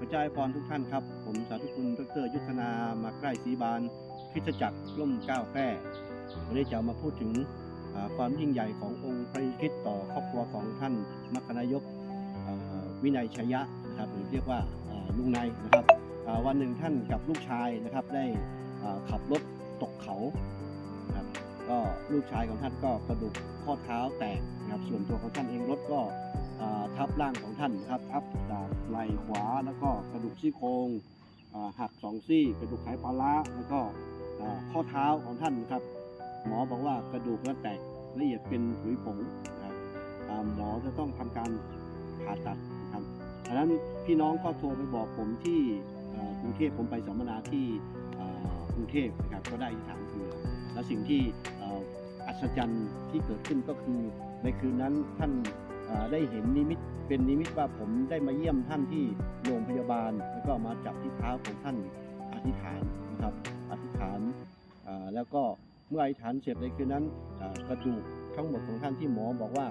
พระเจ้าให้พรทุกท่านครับ ผมสาธุคุณดรยุทธนามาใกล้ศรีบานคริสตจักรร่มก้าแพร่วันนี้จะมาพูดถึงความยิ่งใหญ่ขององค์พระคริสต์ต่อครอบครัวของท่านมัคคณายกวินัยชยะนะครับหรือเรียกว่าลุงนายนะครับวันหนึ่งท่านกับลูกชายนะครับได้ขับรถตกเขาครับก็ลูกชายของท่านก็กระดูกข้อเท้าแตกนะครับส่วนตัวของท่านเองรถก็ ทับร่างของท่านนะครับทับจากไหล่ขวาแล้วก็กระดูกซี่โครงหักสองซี่ กระดูกไขปลาร้าแล้วก็ข้อเท้าของท่านนะครับ หมอบอกว่ากระดูกนั้นแตกละเอียดเป็นผุยผงนะครับหมอจะต้องทำการผ่าตัดนะครับดังนั้นพี่น้องก็โทรไปบอกผมที่กรุงเทพผมไปสัมมนาที่กรุงเทพนะครับก็ได้อธิษฐานเผื่อและสิ่งที่อัศจรรย์ที่เกิดขึ้นก็คือในคืนนั้นท่าน ได้เห็นนิมิตเป็นนิมิตว่าผมได้มาเยี่ยมท่านที่โรงพยาบาล แล้วก็มาจับที่เท้าของท่านอธิษฐานนะครับอธิษฐานแล้วก็เมื่ออธิษฐานเสร็จในคืนนั้นกระดูกทั้งหมดของท่านที่หมอบอกว่า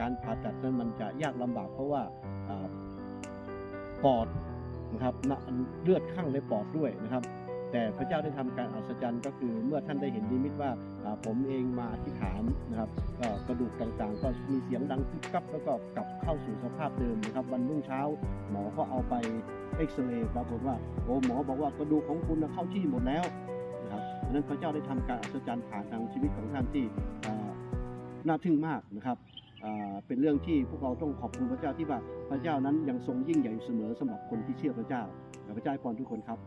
การผ่าตัดนั้นมันจะยากลำบากเพราะว่าอปอดนะครับเลือดข้างในปอดด้วยนะครับ แต่พระเจ้าได้ทำการอัศจรรย์ก็คือเมื่อท่านได้เห็นนิมิตว่าผมเองมาอธิษฐานนะครับก็ ต่างๆ ก็มีเสียงดังกุ๊บกับแล้วก็กลับเข้าสู่สภาพเดิมนะครับวันรุ่งเช้า หมอก็เอาไปเอ็กซเรย์ปรากฏว่าโอ้หมอบอกว่ากระดูกของคุณนะเข้าที่หมดแล้วนะครับดังนั้นพระเจ้าได้ทำการอัศจรรย์ผ่านทางชีวิตของท่านที่น่าทึ่งมากนะครับเป็นเรื่องที่พวกเราต้องขอบคุณพระเจ้าที่ว่าพระเจ้านั้นยังทรงยิ่งใหญ่เสมอสำหรับคนที่เชื่อพระเจ้าพระเจ้าให้พรทุกคนครับ